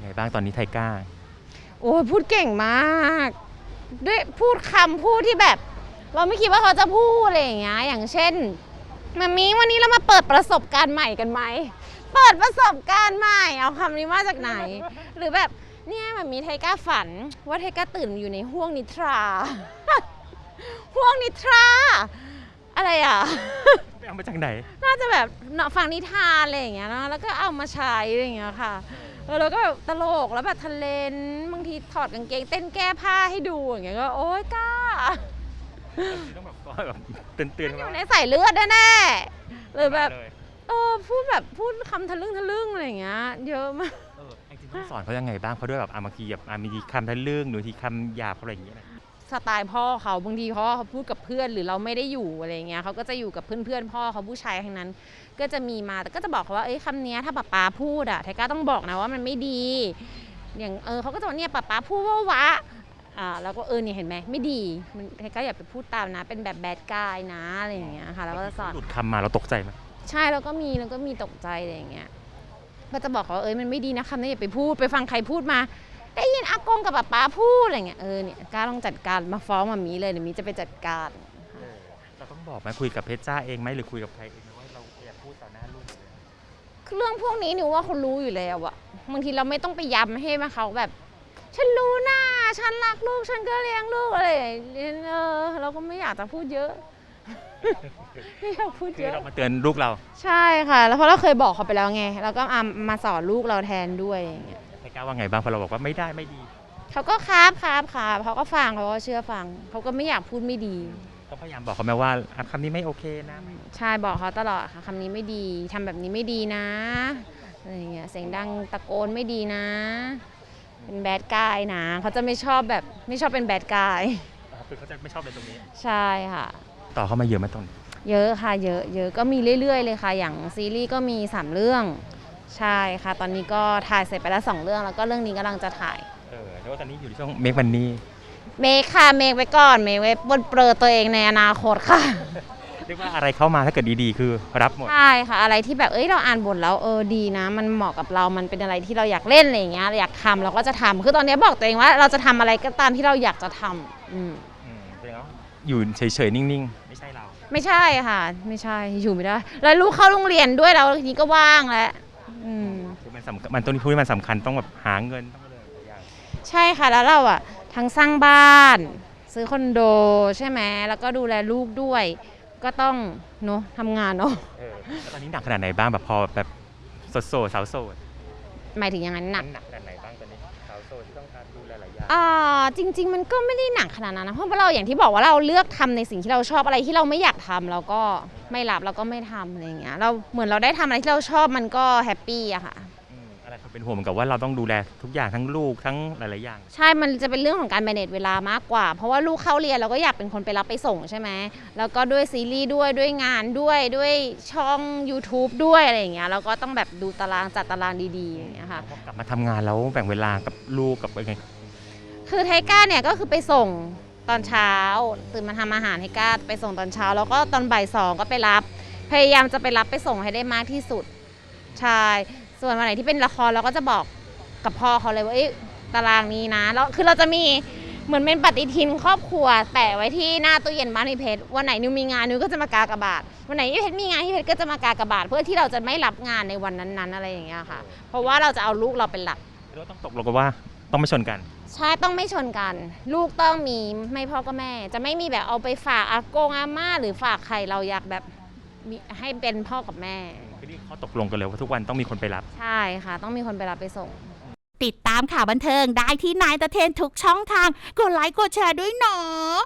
ยังไงบ้างตอนนี้ไทก้า โอ้ยพูดเก่งมากด้วยพูดคำพูดที่แบบ เราไม่คิดว่าเขาจะพูดอะไรอย่างเงี้ยอย่างเช่นมามีวันนี้เรามาเปิดประสบการณ์ใหม่กันไหมเปิดประสบการณ์ใหม่เอาคำนี้มาจากไหน หรือแบบเนี่ยมันมีไทก้าฝัน ว่าไทก้าตื่นอยู่ในห้วงนิทรา ห้วงนิทรา อะไรอะ ไปเอามาจากไหน น่าจะแบบเนาะฟังนิทานอะไรอย่างเงี้ยเนอะแล้วก็เอามาใช้อะไรอย่างเงี้ยค่ะ เออแล้วก็แบบตลกแล้วแบบทะเลนบางทีถอดกางเกงเต้นแก้ผ้าให้ดูอย่างเงี้ยก็โอ๊ยกล้า ต้องแบบก็แบบเตือนเตือนอยู่ในสายเลือดแน่ๆหรือแบบเออพูดแบบพูดคำทะลึ่งทะลึ่งอะไรอย่างเงี้ยเยอะมาก เออจริงๆต้องสอนเขายังไงบ้างเพราะด้วยแบบอามาคีแบบอามีคำทะลึ่งหรือทีคำหยาบอะไรอย่างเงี้ยนะ สไตล์พ่อเขาบางทีเขาเขาพูดกับเพื่อนหรือเราไม่ได้อยู่อะไรอย่างเงี้ยเขาก็จะอยู่กับเพื่อนๆพ่อเขาผู้ชายทั้งนั้น ก็จะมีมาแต่ก็จะบอกเขาว่าเอ้ยคำเนี้ยถ้าป๊าป๊าพูดอะไทก้าต้องบอกนะว่ามันไม่ดี อย่างเออเขาก็จะบอกเนี่ยป๊าป๊าพูดว่าวะอ่าแล้วก็เออเนี่ยเห็นไหมไม่ดีมันไทก้าอย่าไปพูดตามนะ เป็นแบบแบดกายนะอะไรอย่างเงี้ยค่ะแล้วก็จะสอนหลุดคำมาเราตกใจไหมใช่แล้วก็มีแล้วก็มีตกใจอะไรอย่างเงี้ยก็จะบอกเขาว่าเอ้ยมันไม่ดีนะคำนี้อย่าไปพูดไปฟังใครพูดมาได้ยิน อากงกับป๊าป๊าพูดอะไรเงี้ยเออเนี่ยกล้าต้องจัดการมาฟ้องมามีเลยเดี๋ยวมีจะไปจัดการเราต้องบอกไหมคุยกับเพชรจ้าเองไหมหรือคุยกับใครเองไหมว่าเราอยากพูดต่อหน้าลูกคือเรื่องพวกนี้นิวว่าเขารู้อยู่แล้วอะบางทีเราไม่ต้องไปย้ำให้มาเขาแบบ ฉันรู้นะฉันรักลูกฉันก็เลี้ยงลูกอะไรอย่างเงี้ยเออเราก็ไม่อยากจะพูดเยอะไม่อยากพูดคืเยออะเรามาเตือนลูกเรา ใช่ค่ะ แล้วเพราะเราเคยบอกเขาไปแล้วไงแล้วก็เอามาสอนลูกเราแทนด้วยอย่างเงี้ย ไทก้าว่าไงบ้างพอเราบอกว่าไม่ได้ไม่ดีเขาก็ครับครับครับเขาก็ฟังเขาก็เชื่อฟังเขาก็ไม่อยากพูดไม่ดีต้องพยายามบอกเขาไหมว่าอะคำนี้ไม่โอเคนะใช่บอกเขาตลอดค่ะคำนี้ไม่ดีทำแบบนี้ไม่ดีนะอะไรอย่างเงี้ยเสียงดังตะโกนไม่ดีนะ เป็นแบดกายนะเขาจะไม่ชอบแบบไม่ชอบเป็นแบดกายอ๋อคือเขาจะไม่ชอบในตรงนี้ ใช่ค่ะ ต่อเข้ามาเยอะไหมตรงนี้เยอะค่ะเยอะเยอะก็มีเรื่อยๆเลยค่ะ อย่างซีรีส์ก็มี 3 เรื่อง ใช่ค่ะ ตอนนี้ก็ถ่ายเสร็จไปแล้วสองเรื่อง แล้วก็เรื่องนี้กำลังจะถ่าย เออแล้วว่าตอนนี้อยู่ในช่วงเมคมันนี่เมคค่ะเมคไว้ก่อนเมคไว้บนเปรอตัวเองในอนาคตค่ะ เรียกว่าอะไรเข้ามาถ้าเกิดดีๆ คือรับหมด ใช่ค่ะ อะไรที่แบบเอ้ยเราอ่านบทแล้วเออดีนะ มันเหมาะกับเรา มันเป็นอะไรที่เราอยากเล่นอะไรอย่างเงี้ยเราอยากทำเราก็จะทำคือตอนนี้บอกตัวเองว่า เราจะทำอะไรก็ตามที่เราอยากจะทำอืมอืมแสดงว่าอยู่เฉยๆ นิ่งๆ ไม่ใช่เรา ไม่ใช่ค่ะ ไม่ใช่อยู่ไม่ได้ แล้วลูกเข้าโรงเรียนด้วยแล้วทีนี้ก็ว่างแล้วอืมคือมัน สำคัญมันต้นที่พูดมันสำคัญต้องแบบหาเงินต้องอะไรหลายอย่างใช่ค่ะแล้วเราอะทั้งสร้างบ้าน ซื้อคอนโดใช่ไหมแล้วก็ดูแลลูกด้วย ก็ต้องเนาะทำงานเนาะเออแล้วตอนนี้หนักขนาดไหนบ้างแบบพอแบบโสดโสดๆสาวโสดหมายถึงอย่างนั้นหนัก มันหนักขนาดไหนบ้างตอนนี้สาวโสดที่ต้องการดูแลหลายอย่าง อ่าจริง ๆ มันก็ไม่ได้หนักขนาดนั้นนะเพราะเราอย่างที่บอกว่าเราเลือกทำในสิ่งที่เราชอบอะไรที่เราไม่อยากทำเราก็ไม่รับเราก็ไม่ทำอะไรอย่างเงี้ยเราเหมือนเราได้ทำอะไรที่เราชอบมันก็แฮปปี้อะค่ะอืมอะไรคน เป็นห่วงเหมือนกับว่าเราต้องดูแลทุกอย่างทั้งลูกทั้งหลายๆอย่าง ใช่ มันจะเป็นเรื่องของการ manage เวลามากกว่า เพราะว่าลูกเข้าเรียนเราก็อยากเป็นคนไปรับไปส่งใช่ไหม แล้วก็ด้วยซีรีส์ด้วยด้วยงานด้วยด้วยช่อง YouTube ด้วยอะไรอย่างเงี้ย เราก็ต้องแบบดูตารางจัดตารางดีๆอย่างเงี้ยค่ะพอกลับมาทำงานแล้วแบ่งเวลากับลูกกับอะไรไงคือไทก้าเนี่ยก็คือไปส่งตอนเช้า ตื่นมาทำอาหารให้ก้าไปส่งตอนเช้า แล้วก็ตอนบ่ายสองก็ไปรับ พยายามจะไปรับไปส่งให้ได้มากที่สุด ใช่ ส่วนวันไหนที่เป็นละครเราก็จะบอกกับพ่อเขาเลยว่าเอ้ยตารางนี้นะแล้วคือเราจะมีเหมือนเป็นปฏิทินครอบครัว แปะไว้ที่หน้าตู้เย็นบ้านพี่เพชรวันไหนนิวมีงานนิวก็จะมากากบาทวันไหนพี่เพชรมีงานพี่เพชรก็จะมากากบาทเพื่อที่เราจะไม่รับงานในวันนั้นๆ อะไรอย่างเงี้ยค่ะ เพราะว่าเราจะเอาลูกเราเป็นหลัก เราต้องตกลงกันว่าต้องไม่ชนกัน ใช่ต้องไม่ชนกัน ลูกต้องมีไม่พ่อก็แม่ จะไม่มีแบบเอาไปฝากอากงอาม่าหรือฝากใครเราอยากแบบมีให้เป็นพ่อกับแม่คือ นี่เขาตกลงกันเลยว่าทุกวันต้องมีคนไปรับ ใช่ค่ะ ต้องมีคนไปรับไปส่ง ติดตามข่าวบันเทิงได้ที่นายตะเทนทุกช่องทาง กดไลค์กดแชร์ด้วยเนาะ